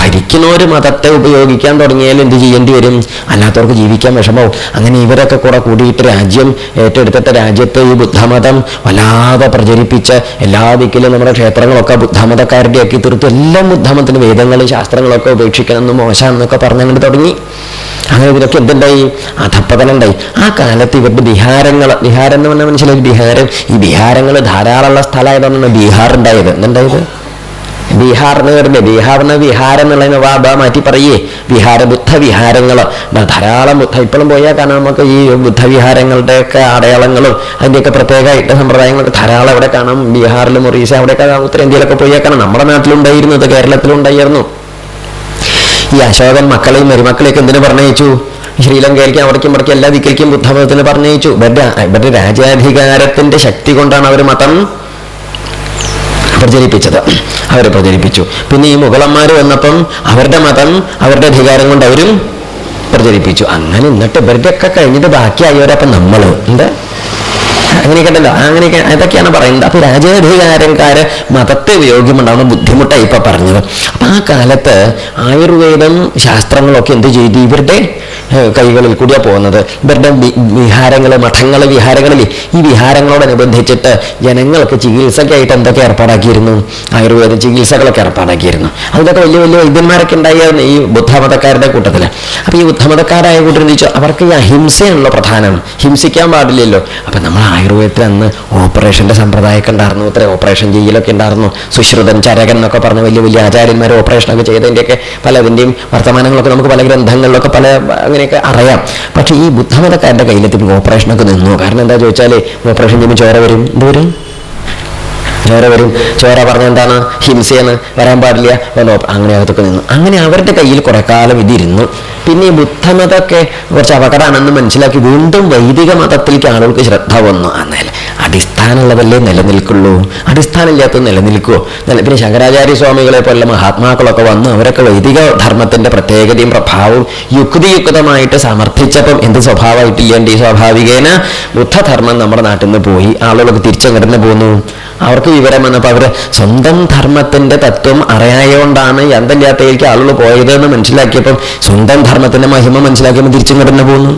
ഭരിക്കുന്ന ഒരു മതത്തെ ഉപയോഗിക്കാൻ തുടങ്ങിയാൽ എന്ത് ചെയ്യേണ്ടി വരും? അല്ലാത്തവർക്ക് ജീവിക്കാൻ വിഷമവും അങ്ങനെ ഇവരൊക്കെ കൂടെ കൂടിയിട്ട് രാജ്യം ഏറ്റെടുത്തിട്ട് രാജ്യത്ത് ഈ ബുദ്ധമതം വല്ലാതെ പ്രചരിപ്പിച്ച് എല്ലാ ദിക്കിലും നമ്മുടെ ക്ഷേത്രങ്ങളൊക്കെ ബുദ്ധമതക്കാരുടെ ആക്കി തീർത്തു എല്ലാം ബുദ്ധമതത്തിന് വേദങ്ങളും ശാസ്ത്രങ്ങളൊക്കെ ഉപേക്ഷിക്കണമെന്ന് മോശമെന്നൊക്കെ പറഞ്ഞങ്ങനെ തുടങ്ങി. അങ്ങനെ ഇതിനൊക്കെ എന്തുണ്ടായി? അധപ്പതനുണ്ടായി ആ കാലത്ത് ഇവരുടെ ബിഹാരങ്ങൾ ബിഹാരം എന്ന് പറഞ്ഞാൽ മനസ്സിലായി? ബിഹാരം ഈ ബിഹാരങ്ങൾ ധാരാളമുള്ള സ്ഥലമായതുകൊണ്ടാണ് ബീഹാർ ഉണ്ടായത് എന്തുണ്ടായത്? ബീഹാർ എന്ന് പറഞ്ഞ ബീഹാർ എന്ന വിഹാരം എന്നുള്ളതിന് വാ ബാ മാറ്റി പറയേ. വിഹാര ബുദ്ധവിഹാരങ്ങൾ ധാരാളം ബുദ്ധ. ഇപ്പോഴും പോയാൽ കാരണം നമുക്ക് ഈ ബുദ്ധവിഹാരങ്ങളുടെയൊക്കെ അടയാളങ്ങളും അതിന്റെയൊക്കെ പ്രത്യേകമായിട്ട് സമ്പ്രദായങ്ങളൊക്കെ ധാരാളം അവിടെ കാണാം. ബീഹാറിലും ഒറീസ അവിടെയൊക്കെ ഉത്തരേന്ത്യയിലൊക്കെ പോയാൽ കാണാം. നമ്മുടെ അത് കേരളത്തിലുണ്ടായിരുന്നു. ഈ അശോകൻ മക്കളെയും മരുമക്കളെയൊക്കെ എന്തിനു പറഞ്ഞയച്ചു? ശ്രീലങ്കയിലേക്കും അവിടേക്കും ഇവിടേക്കും എല്ലാ ദിക്കിലേക്കും ബുദ്ധമതത്തിന് പറഞ്ഞയച്ചു. ഇവരുടെ ഇവരുടെ രാജ്യാധികാരത്തിന്റെ ശക്തി കൊണ്ടാണ് അവർ മതം പ്രചരിപ്പിച്ചത്. അവർ പ്രചരിപ്പിച്ചു. പിന്നെ ഈ മുഗളന്മാർ വന്നപ്പം അവരുടെ മതം അവരുടെ അധികാരം കൊണ്ട് അവരും പ്രചരിപ്പിച്ചു. അങ്ങനെ എന്നിട്ട് ഇവരുടെയൊക്കെ കഴിഞ്ഞിട്ട് ബാക്കിയായവരപ്പം നമ്മൾ എന്താ? അങ്ങനെയൊക്കെ ഉണ്ടല്ലോ അങ്ങനെയൊക്കെ അതൊക്കെയാണ് പറയുന്നത്. അപ്പൊ രാജാധികാരക്കാര് മതത്തെ ഉപയോഗിക്കുമ്പോണ്ടാവുന്ന ബുദ്ധിമുട്ടായി ഇപ്പൊ പറഞ്ഞത്. അപ്പൊ ആ കാലത്ത് ആയുർവേദം ശാസ്ത്രങ്ങളൊക്കെ എന്ത് ചെയ്തു? ഇവരുടെ കൈകളിൽ കൂടിയാ പോകുന്നത്. ഇവരുടെ വിഹാരങ്ങൾ മഠങ്ങൾ വിഹാരങ്ങളിൽ ഈ വിഹാരങ്ങളോടനുബന്ധിച്ചിട്ട് ജനങ്ങൾക്ക് ചികിത്സയ്ക്കായിട്ട് എന്തൊക്കെ ഏർപ്പാടാക്കിയിരുന്നു? ആയുർവേദ ചികിത്സകളൊക്കെ ഏർപ്പാടാക്കിയിരുന്നു. അതിലൊക്കെ വലിയ വലിയ വൈദ്യന്മാരൊക്കെ ഉണ്ടായിരുന്നു ഈ ബുദ്ധമതക്കാരുടെ കൂട്ടത്തിൽ അപ്പോൾ ഈ ബുദ്ധമതക്കാരായ കൂട്ടർ ചോദിച്ചു? അവർക്ക് ഈ അഹിംസയാണല്ലോ പ്രധാനം. ഹിംസിക്കാൻ പാടില്ലല്ലോ. അപ്പൊ നമ്മൾ ആയുർവേദത്തിൽ അന്ന് ഓപ്പറേഷന്റെ സമ്പ്രദായമൊക്കെ ഉണ്ടായിരുന്നു. ഇത്ര ഓപ്പറേഷൻ ചെയ്യലൊക്കെ ഉണ്ടായിരുന്നു. സുശ്രുതൻ ചരകൻ എന്നൊക്കെ പറഞ്ഞ വലിയ വലിയ ആചാര്യന്മാർ ഓപ്പറേഷനൊക്കെ ചെയ്തതിന്റെയൊക്കെ പലതിന്റെയും വർത്തമാനങ്ങളൊക്കെ നമുക്ക് പല ഗ്രന്ഥങ്ങളിലൊക്കെ പല അങ്ങനെയൊക്കെ അറിയാം. പക്ഷേ ഈ ബുദ്ധമതക്കാരന്റെ കയ്യിലെത്തി ഓപ്പറേഷനൊക്കെ നിന്നു. കാരണം എന്താ ചോദിച്ചാൽ ഓപ്പറേഷൻ ചെയ്യുമ്പോൾ ചോര വരും. എന്ത് വരും? ചോര വരും. ചോര പറഞ്ഞ എന്താണ്? ഹിംസയെന്ന് വരാൻ പാടില്ല. അങ്ങനെ അകത്തൊക്കെ നിന്നു. അങ്ങനെ അവരുടെ കയ്യിൽ കുറെ കാലം ഇതിരുന്നു. പിന്നെ ഈ ബുദ്ധമതമൊക്കെ കുറച്ച് അപകടമാണെന്ന് മനസ്സിലാക്കി വീണ്ടും വൈദിക മതത്തിലേക്ക് ആളുകൾക്ക് ശ്രദ്ധ വന്നു. എന്നാൽ അടിസ്ഥാനമുള്ളതല്ലേ നിലനിൽക്കുള്ളൂ? അടിസ്ഥാനമില്ലാത്ത നിലനിൽക്കുമോ നില- പിന്നെ ശങ്കരാചാര്യ സ്വാമികളെ പോലുള്ള മഹാത്മാക്കളൊക്കെ വന്ന് അവരൊക്കെ വൈദിക ധർമ്മത്തിന്റെ പ്രത്യേകതയും പ്രഭാവവും യുക്തിയുക്തമായിട്ട് സമർത്ഥിച്ചപ്പം എന്ത് സ്വഭാവമായിട്ടില്ലേണ്ട ഈ സ്വാഭാവികേന? ബുദ്ധധർമ്മം നമ്മുടെ നാട്ടിൽ നിന്ന് പോയി. ആളുകളൊക്കെ തിരിച്ചങ്ങോട്ട് പോന്നു. അവർക്ക് വിവരം വന്നപ്പോൾ അവർ സ്വന്തം ധർമ്മത്തിന്റെ തത്വം അറിയായോണ്ടാണ് എന്തല്ലാത്തതിലേക്ക് ആളുകൾ പോയത് എന്ന് മനസ്സിലാക്കിയപ്പം സ്വന്തം ധർമ്മത്തിന്റെ മഹിമ മനസ്സിലാക്കിയപ്പോൾ തിരിച്ചിങ്ങോട്ട് തന്നെ പോകുന്നു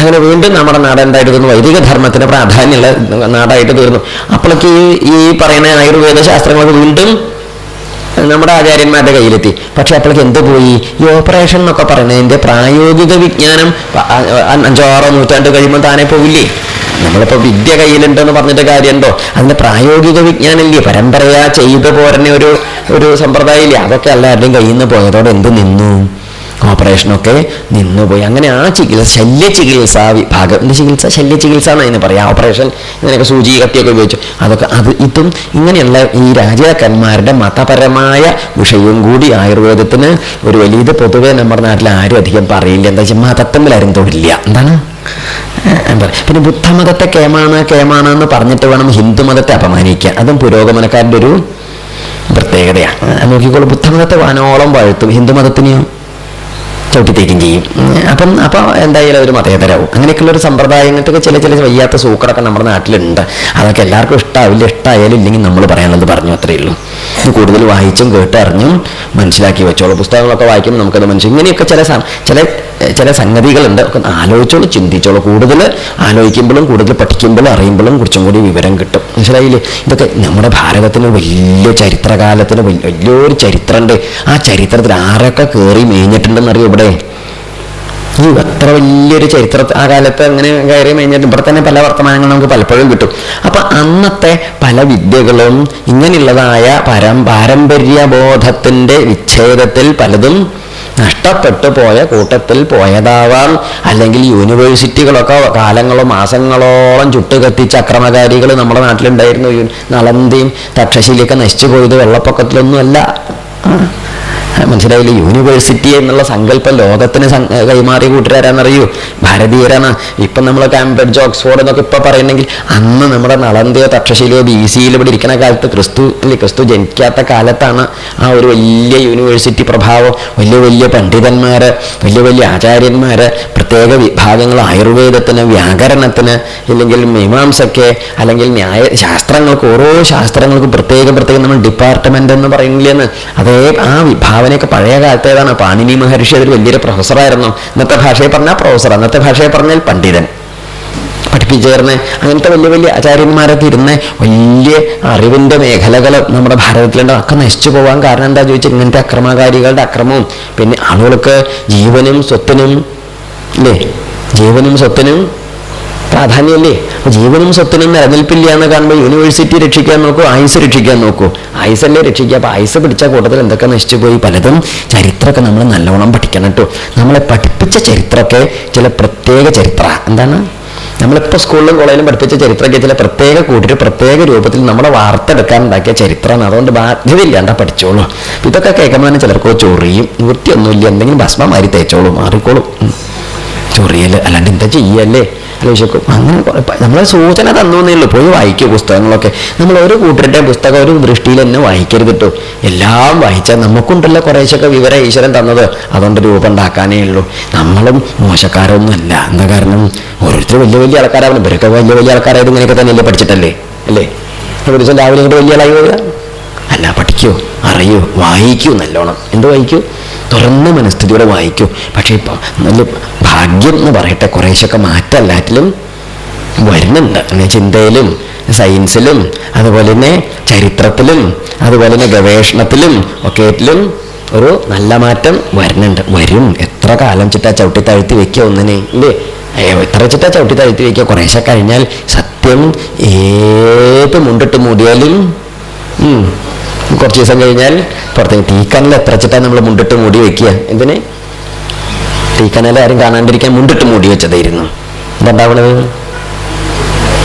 അങ്ങനെ വീണ്ടും നമ്മുടെ നാട് എന്തായിട്ട് തീർന്നു? വൈദിക ധർമ്മത്തിന് പ്രാധാന്യമുള്ള നാടായിട്ട് തീർന്നു. അപ്പോഴേക്ക് ഈ ഈ പറയുന്ന ആയുർവേദ ശാസ്ത്രങ്ങളൊക്കെ വീണ്ടും നമ്മുടെ ആചാര്യന്മാരുടെ കയ്യിലെത്തി. പക്ഷെ അപ്പോഴേക്ക് എന്ത് പോയി? ഈ ഓപ്പറേഷൻ എന്നൊക്കെ പറയുന്നതിന്റെ പ്രായോഗിക വിജ്ഞാനം അഞ്ചോ ആറോ നൂറ്റാണ്ട് കഴിയുമ്പോൾ താനെ പോവില്ലേ? നമ്മളിപ്പോ വിദ്യ കയ്യിലുണ്ടെന്ന് പറഞ്ഞിട്ട് കാര്യമുണ്ടോ? അതിന്റെ പ്രായോഗിക വിജ്ഞാനമില്ലേ? പരമ്പരയാ ചെയ്തു പോരണ ഒരു ഒരു സമ്പ്രദായമില്ലേ? അതൊക്കെ എല്ലാവരുടെയും കയ്യിൽ നിന്ന് പോയതോടെ എന്ത് നിന്നു? ഓപ്പറേഷനൊക്കെ നിന്നുപോയി. അങ്ങനെ ആ ചികിത്സ ശല്യ ചികിത്സ വിഭാഗം. ചികിത്സ ശല്യ ചികിത്സ? എന്നാണ് അതിന് പറയാം. ഓപ്പറേഷൻ ഇങ്ങനെയൊക്കെ സൂചി കത്തിയൊക്കെ ഉപയോഗിച്ചു. അതൊക്കെ അത് ഇതും ഇങ്ങനെയുള്ള ഈ രാജാക്കന്മാരുടെ മതപരമായ വിഷയവും കൂടി ആയുർവേദത്തിന് ഒരു വലിയ ഇത് പൊതുവെ നമ്മുടെ നാട്ടിൽ ആരും അധികം പറയില്ല. എന്താ വെച്ചാൽ മതത്തമ്മിലാരും തൊഴില്ല എന്താണ്? എന്താ പിന്നെ ബുദ്ധമതത്തെ കേമാണ് കേമാണ് എന്ന് പറഞ്ഞിട്ട് വേണം ഹിന്ദു മതത്തെ അപമാനിക്കാൻ. അതും പുരോഗമനക്കാരുടെ ഒരു പ്രത്യേകതയാണ്. നോക്കിക്കോളൂ ബുദ്ധമതത്തെ വനോളം വാഴ്ത്തും ഹിന്ദു മതത്തിനെയോ ചവിട്ടിത്തേക്കും ചെയ്യും അപ്പം അപ്പോൾ എന്തായാലും അതൊരു മതേതരവും. അങ്ങനെയൊക്കെയുള്ള ഒരു സമ്പ്രദായം ഇങ്ങനത്തെ ചില ചില വയ്യാത്ത സൂക്കടൊക്കെ നമ്മുടെ നാട്ടിലുണ്ട്. അതൊക്കെ എല്ലാവർക്കും ഇഷ്ടമാവില്ല ഇഷ്ടമായാലും ഇല്ലെങ്കിൽ നമ്മൾ പറയാനുള്ളത് പറഞ്ഞു അത്രയേ ഉള്ളൂ. ഇത് കൂടുതൽ വായിച്ചും കേട്ടറിഞ്ഞും മനസ്സിലാക്കി വെച്ചോളൂ. പുസ്തകങ്ങളൊക്കെ വായിക്കുമ്പോൾ നമുക്കത് മനസ്സിലാക്കും ഇങ്ങനെയൊക്കെ ചില ചില ചില സംഗതികളുണ്ട്. ഒക്കെ ആലോചിച്ചോളൂ ചിന്തിച്ചോളൂ. കൂടുതൽ ആലോചിക്കുമ്പോഴും കൂടുതൽ പഠിക്കുമ്പോഴും അറിയുമ്പോഴും കുറച്ചും കൂടി വിവരം കിട്ടും. മനസ്സിലായില്ലേ? ഇതൊക്കെ നമ്മുടെ ഭാരതത്തിന് വലിയ ചരിത്രകാലത്തിന് വലിയ വലിയൊരു ചരിത്രമുണ്ട്. ആ ചരിത്രത്തിൽ ആരൊക്കെ കയറി മേഞ്ഞിട്ടുണ്ടെന്നറിയോ ഇവിടെ? അത്ര വലിയൊരു ചരിത്ര ആ കാലത്ത് അങ്ങനെ കയറി കഴിഞ്ഞിട്ട് ഇവിടെ തന്നെ പല വർത്തമാനങ്ങളും നമുക്ക് പലപ്പോഴും കിട്ടും. അപ്പൊ അന്നത്തെ പല വിദ്യകളും ഇങ്ങനെയുള്ളതായ പരം പാരമ്പര്യ ബോധത്തിന്റെ വിച്ഛേദത്തിൽ പലതും നഷ്ടപ്പെട്ടു പോയ കൂട്ടത്തിൽ പോയതാവാം. അല്ലെങ്കിൽ യൂണിവേഴ്സിറ്റികളൊക്കെ കാലങ്ങളോ മാസങ്ങളോളം ചുട്ടുകത്തിച്ച് അക്രമകാരികൾ നമ്മുടെ നാട്ടിലുണ്ടായിരുന്നു. നളന്തിയും തക്ഷശിലയൊക്കെ നശിച്ചു പോയത് വെള്ളപ്പൊക്കത്തിലൊന്നുമല്ല. മനസ്സിലായില്ലേ? യൂണിവേഴ്സിറ്റി എന്നുള്ള സങ്കല്പം ലോകത്തിന് കൈമാറി കൈമാറിയ കൂട്ടുകാരാണെന്നറിയൂ? ഭാരതീയരാണ്. ഇപ്പം നമ്മൾ കാംബ്രിഡ്ജ് ഓക്സ്ഫോർഡ് എന്നൊക്കെ ഇപ്പോൾ പറയുന്നെങ്കിൽ അന്ന് നമ്മുടെ നളന്തയോ തക്ഷശിലയോ ബി സിയിൽ ഇവിടെ ഇരിക്കുന്ന കാലത്ത് ക്രിസ്തു അല്ലെ ക്രിസ്തു ജനിക്കാത്ത കാലത്താണ് ആ ഒരു വലിയ യൂണിവേഴ്സിറ്റി പ്രഭാവം. വലിയ വലിയ പണ്ഡിതന്മാര് വലിയ വലിയ ആചാര്യന്മാര് പ്രത്യേക വിഭാഗങ്ങൾ ആയുർവേദത്തിന് വ്യാകരണത്തിന് ഇല്ലെങ്കിൽ മീമാംസയ്ക്ക് അല്ലെങ്കിൽ ന്യായ ശാസ്ത്രങ്ങൾക്ക് ഓരോ ശാസ്ത്രങ്ങൾക്കും പ്രത്യേകം പ്രത്യേകം നമ്മൾ ഡിപ്പാർട്ട്മെന്റ് എന്ന് പറയുന്നില്ലെന്ന് അതേ ആ വിഭാവനയൊക്കെ പഴയ കാലത്തേതാണ് പാണിനി മഹർഷി അതൊരു വലിയൊരു പ്രൊഫസറായിരുന്നു. ഇന്നത്തെ ഭാഷയെ പറഞ്ഞാൽ പ്രൊഫസർ അന്നത്തെ ഭാഷയെ പറഞ്ഞാൽ പണ്ഡിതൻ. പഠിപ്പിച്ചേർന്ന് അങ്ങനത്തെ വലിയ വലിയ ആചാര്യന്മാരൊക്കെ ഇരുന്ന് വലിയ അറിവിന്റെ മേഖലകൾ നമ്മുടെ ഭാരതത്തിലുണ്ട്. ഒക്കെ നശിച്ചു പോകാൻ കാരണം എന്താ ചോദിച്ചാൽ ഇങ്ങനത്തെ അക്രമകാരികളുടെ അക്രമവും. പിന്നെ ആളുകൾക്ക് ജീവനും സ്വത്തിനും അല്ലേ ജീവനും സ്വത്തിനും പ്രാധാന്യമല്ലേ? അപ്പൊ ജീവനും സ്വത്തിനും നിലനിൽപ്പില്ല എന്ന് കാണുമ്പോൾ യൂണിവേഴ്സിറ്റി രക്ഷിക്കാൻ നോക്കൂ ആയുസ് രക്ഷിക്കാൻ നോക്കൂ. ആയുസല്ലേ രക്ഷിക്കുക? അപ്പൊ ആയുസ് പിടിച്ച കൂട്ടത്തിൽ എന്തൊക്കെ നശിച്ചു പോയി? പലതും ചരിത്രമൊക്കെ നമ്മൾ നല്ലോണം പഠിക്കണം കേട്ടോ. നമ്മളെ പഠിപ്പിച്ച ചരിത്രമൊക്കെ ചില പ്രത്യേക ചരിത്ര. എന്താണ്? നമ്മളിപ്പോൾ സ്കൂളിലും കോളേജിലും പഠിപ്പിച്ച ചരിത്രമൊക്കെ ചില പ്രത്യേക കൂട്ടിട്ട് പ്രത്യേക രൂപത്തിൽ നമ്മളെ വാർത്തെടുക്കാൻ ഉണ്ടാക്കിയ ചരിത്രമാണ്. അതുകൊണ്ട് ബാധ്യതയില്ലാണ്ട പഠിച്ചോളൂ. ഇതൊക്കെ കേൾക്കുമ്പോൾ തന്നെ ചിലർക്ക് ചൊറിയും. നിവൃത്തിയൊന്നുമില്ല. എന്തെങ്കിലും ഭസ്മം മാറി തേച്ചോളൂ. മാറിക്കോളും. ചൊറിയൽ അല്ലാണ്ട് എന്താ ചെയ്യല്ലേ? ആലോചിക്കും അങ്ങനെ നമ്മളെ സൂചന തന്നേ ഉള്ളൂ പോയി വായിക്കൂ പുസ്തകങ്ങളൊക്കെ. നമ്മൾ ഒരു കൂട്ടരുടെ പുസ്തകം ഒരു ദൃഷ്ടിയിൽ തന്നെ വായിക്കരുത് കേട്ടോ എല്ലാം വായിച്ചാൽ നമുക്കുണ്ടല്ലോ കുറേശ്ശൊക്കെ വിവരം ഈശ്വരൻ തന്നത്. അതുകൊണ്ട് രൂപം ഉണ്ടാക്കാനേ ഉള്ളൂ. നമ്മളും മോശക്കാരൊന്നുമല്ല. എന്താ കാരണം? ഓരോരുത്തർ വലിയ വലിയ ആൾക്കാരാണ്. ഇവരൊക്കെ വലിയ വലിയ ആൾക്കാരായത് ഇങ്ങനെയൊക്കെ തന്നെയല്ലേ പഠിച്ചിട്ടല്ലേ? അല്ലേ? ഒരു ദിവസം രാവിലെ ഇങ്ങോട്ട് വലിയ ആളായി അല്ല പഠിക്കൂ അറിയൂ വായിക്കൂ നല്ലോണം. എന്ത് വായിക്കൂ? തുറന്ന മനസ്ഥിതിയോടെ വായിക്കൂ. പക്ഷേ ഇപ്പം നല്ല ഭാഗ്യം എന്ന് പറയട്ടെ കുറേശ്ശൊക്കെ മാറ്റം എല്ലാറ്റിലും വരുന്നുണ്ട്. അങ്ങനെ ചിന്തയിലും സയൻസിലും അതുപോലെ തന്നെ ചരിത്രത്തിലും അതുപോലെ തന്നെ ഗവേഷണത്തിലും ഒക്കെയിലും ഒരു നല്ല മാറ്റം വരുന്നുണ്ട്. വരും. എത്ര കാലം ചിട്ടാ ചവിട്ടി താഴ്ത്തി വെക്കുക ഒന്നിനെ? ഇല്ലേ? എത്ര ചിട്ടാ ചവിട്ടി താഴ്ത്തി വെക്കുക? കുറേശ്ശെ കഴിഞ്ഞാൽ സത്യം ഏത് മുണ്ടിട്ട് മൂടിയാലും കുറച്ച് ദിവസം കഴിഞ്ഞാൽ പുറത്തേക്ക് തീക്കനൽ എത്ര ചിട്ടാ നമ്മൾ മുണ്ടിട്ട് മൂടി വെക്കുക? എന്തിന്? തീക്കനൽ ആരും കാണാണ്ടിരിക്കാൻ മുണ്ടിട്ട് മൂടി വെച്ചതായിരുന്നു. എന്താണ്ടാവണത്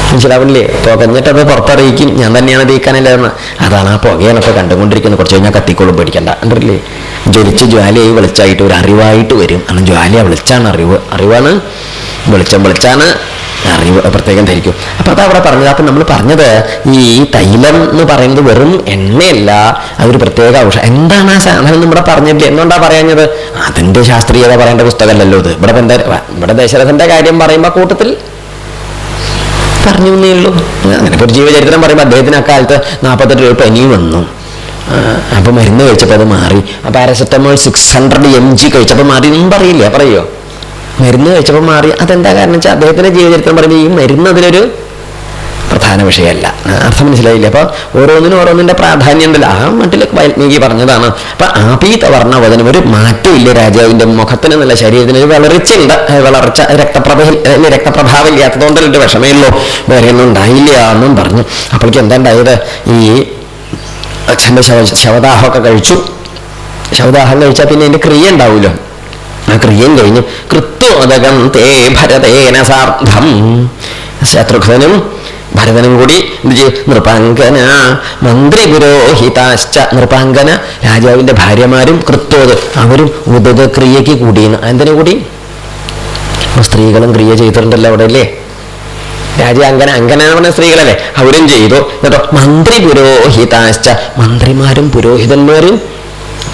മനസ്സിലാവില്ലേ പുകഞ്ഞിട്ട് അത് പുറത്തറിയിക്കും ഞാൻ തന്നെയാണ് തീക്കാനല്ലെന്ന് അതാണ് ആ പുകയാണ് കണ്ടുകൊണ്ടിരിക്കുന്നത്. കുറച്ച് കഴിഞ്ഞാൽ കത്തിക്കോളും പേടിക്കണ്ട. കണ്ടില്ലേ ജ്വലിച്ച് ജ്വാലയായി വെളിച്ചായിട്ട് ഒരു അറിവായിട്ട് വരും. അന്ന് ജ്വാലയ വെളിച്ചാണ് അറിവ്. അറിവാണ് വെളിച്ചം വെളിച്ചാണ് അറിവ് പ്രത്യേകം ധരിക്കും. അപ്പോൾ അത് അവിടെ പറഞ്ഞത്. അപ്പൊ നമ്മൾ പറഞ്ഞത് ഈ തൈലം എന്ന് പറയുന്നത് വെറും എണ്ണയല്ല അതൊരു പ്രത്യേക ഔഷധം. എന്താണ് ആ സാധനം നമ്മുടെ പറഞ്ഞില്ല? എന്തുകൊണ്ടാ പറയുന്നത് അതിന്റെ ശാസ്ത്രീയത പറയേണ്ട പുസ്തകമല്ലല്ലോ ഇത്. ഇവിടെ എന്താ ഇവിടെ ദശരഥന്റെ കാര്യം പറയുമ്പോൾ കൂട്ടത്തിൽ പറഞ്ഞു എന്നേ ഉള്ളൂ. ഒരു ജീവചരിത്രം പറയുമ്പോൾ അദ്ദേഹത്തിന് അക്കാലത്ത് നാൽപ്പത്തെട്ട് രൂപ പനി വന്നു. അപ്പോൾ മരുന്ന് കഴിച്ചപ്പോൾ അത് മാറി. Paracetamol six hundred M G കഴിച്ചപ്പോൾ മാറി. ഒന്നും പറയില്ല? പറയോ? മരുന്ന് കഴിച്ചപ്പോൾ മാറി. അതെന്താ കാരണം വെച്ചാൽ അദ്ദേഹത്തിന്റെ ജീവചരിത്രം പറയുമ്പോൾ ഈ മരുന്ന് അതിലൊരു പ്രധാന വിഷയമല്ല. അർത്ഥം മനസ്സിലായില്ല? അപ്പോൾ ഓരോന്നിനും ഓരോന്നിന്റെ പ്രാധാന്യം ഉണ്ടല്ലോ. ആ മട്ടിലൊക്കെ വാൽമീകി പറഞ്ഞതാണ്. അപ്പോൾ ആപീത വർണവചനം ഒരു മാറ്റമില്ല രാജാവിന്റെ മുഖത്തിന് നല്ല ശരീരത്തിന്. ഒരു വളർച്ചയുണ്ട്. വളർച്ച രക്തപ്രഭ രക്തപ്രഭാവം ഇല്ലാത്തതുകൊണ്ടല്ല ഒരു ഉള്ളൂ. വേറെ ഒന്നും ഉണ്ടായില്ല എന്നും പറഞ്ഞു. അപ്പോഴേക്ക് എന്താ ഉണ്ടായത്? ഈ അച്ഛന്റെ ശവ ശവദാഹമൊക്കെ കഴിച്ചു. ശവദാഹം കഴിച്ചാൽ പിന്നെ അതിന്റെ ക്രിയ ഉണ്ടാവുമല്ലോ ആ ക്രിയയും കഴിഞ്ഞ് കൃത്യോദകം തേ ഭരതേന സാർദ്ധം. ശത്രുഘ്നും ഭരതനും കൂടി നൃപാങ്കന. മന്ത്രി പുരോഹിതാശ്ച നൃപാങ്കന. രാജാവിന്റെ ഭാര്യമാരും കൃത്തോത് അവരും ഉദക ക്രിയക്ക് കൂടിയെന്ന്. എന്തിനു കൂടി? സ്ത്രീകളും ക്രിയ ചെയ്തിട്ടുണ്ടല്ലോ അവിടെ അല്ലേ? രാജാങ്കന അങ്കനാവണ സ്ത്രീകളല്ലേ? അവരും ചെയ്തു. എന്നിട്ടോ? മന്ത്രി പുരോഹിതാശ്ച മന്ത്രിമാരും പുരോഹിതന്മാരും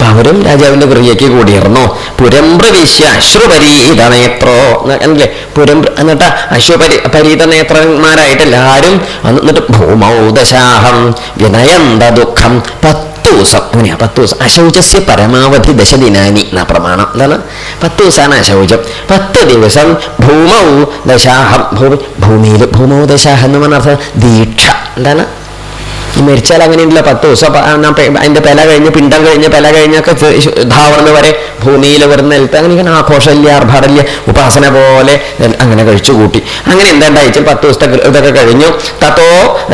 അവരും രാജാവിന്റെ പുറകിലേക്ക് കൂടിയിരുന്നു പുരം പ്രവിശ്യ അശ്രുപരീതനേത്രോ അല്ലേ പുരം എന്നിട്ട് അശ്വപരി പരീതനേത്രന്മാരായിട്ട് എല്ലാവരും വന്ന് എന്നിട്ട് ഭൂമൗ ദശാഹം വിനയന്ത ദുഃഖം പത്ത് ദിവസം അങ്ങനെയാ പത്ത് ദിവസം. അശൗചസ്യ പരമാവധി ദശദിനാനി എന്നാ പ്രമാണം. എന്താണ്? പത്ത് ദിവസമാണ് അശൗചം. പത്ത് ദിവസം ഭൂമൗ ദശാഹം ഭൂമി ഭൂമിയിൽ ഭൂമൗ ദശാഹം എന്ന് പറഞ്ഞ ദീക്ഷ. എന്താണ്? മരിച്ചാൽ അങ്ങനെയുണ്ടല്ല പത്ത് ദിവസം അതിന്റെ പെല കഴിഞ്ഞ് പിണ്ടം കഴിഞ്ഞ് പെല കഴിഞ്ഞൊക്കെ ത- ശു- ധാവണം വരെ ഭൂമിയിൽ വരുന്ന നിലത്ത് അങ്ങനെ ആഘോഷമില്ല ആർഭാടമില്ല ഉപാസന പോലെ അങ്ങനെ കഴിച്ചു കൂട്ടി. അങ്ങനെ എന്താണ്ടായിച്ചാൽ പത്ത് ദിവസത്തെ ഇതൊക്കെ കഴിഞ്ഞു. തത്തോ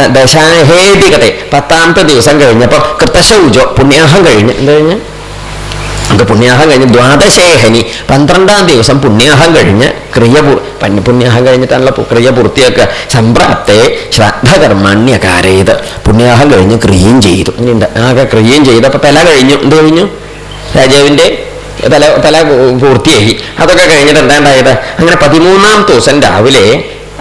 ദശാഹേതികതെ പത്താമത്തെ ദിവസം കഴിഞ്ഞപ്പോൾ കൃതശൗചോ പുണ്യാഹം കഴിഞ്ഞ്. എന്താ കഴിഞ്ഞ്? അത് പുണ്യാഹം കഴിഞ്ഞ് ദ്വാദശേഹനി. പന്ത്രണ്ടാം ദിവസം പുണ്യാഹം കഴിഞ്ഞ് ക്രിയ പുണ്യാഹം കഴിഞ്ഞിട്ടാണല്ലോ ക്രിയ പൂർത്തിയാക്കുക. സംപ്രാപ്തെ ശ്രദ്ധകർമാണ്യകാരേത്. പുണ്യാഹം കഴിഞ്ഞ് ക്രിയയും ചെയ്തു. ആകെ ക്രിയയും ചെയ്തു അപ്പോൾ തല കഴിഞ്ഞു. എന്ത് കഴിഞ്ഞു? രാജാവിന്റെ തല തല പൂർത്തിയായി. അതൊക്കെ കഴിഞ്ഞിട്ട് എന്താ ഉണ്ടായത്? അങ്ങനെ പതിമൂന്നാം ദിവസം രാവിലെ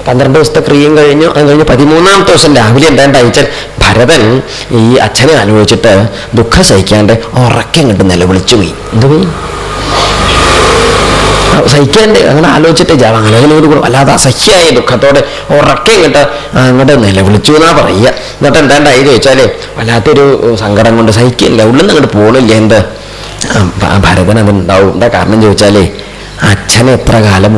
പന്ത്രണ്ട് ദിവസത്തെ ക്രിയയും കഴിഞ്ഞു അത് കഴിഞ്ഞ് പതിമൂന്നാമത്തെ ദിവസം രാവിലെ എന്താണ്ടായി വെച്ചാൽ ഭരതൻ ഈ അച്ഛനെ ആലോചിച്ചിട്ട് ദുഃഖം സഹിക്കാണ്ട് ഉറക്കം കണ്ട് നിലവിളിച്ചു പോയി. എന്ത് പോയി? സഹിക്കാണ്ട് അങ്ങനെ ആലോചിച്ചിട്ട് ജാവാങ്ങനോട് കൂടെ അല്ലാതെ അസഹ്യമായ ദുഃഖത്തോടെ ഉറക്കം ഇങ്ങോട്ട് അങ്ങോട്ട് നിലവിളിച്ചു എന്നാ പറയുക. എന്നിട്ട് എന്താണ്ടായി ചോദിച്ചാൽ വല്ലാത്തൊരു സങ്കടം കൊണ്ട് സഹിക്കില്ല ഉള്ളിൽ നിന്ന് അങ്ങോട്ട് പോണില്ല എന്ത്? ഭരതൻ അതുണ്ടാവും എന്താ കാരണം ചോദിച്ചാലേ അച്ഛനെ എത്ര കാലം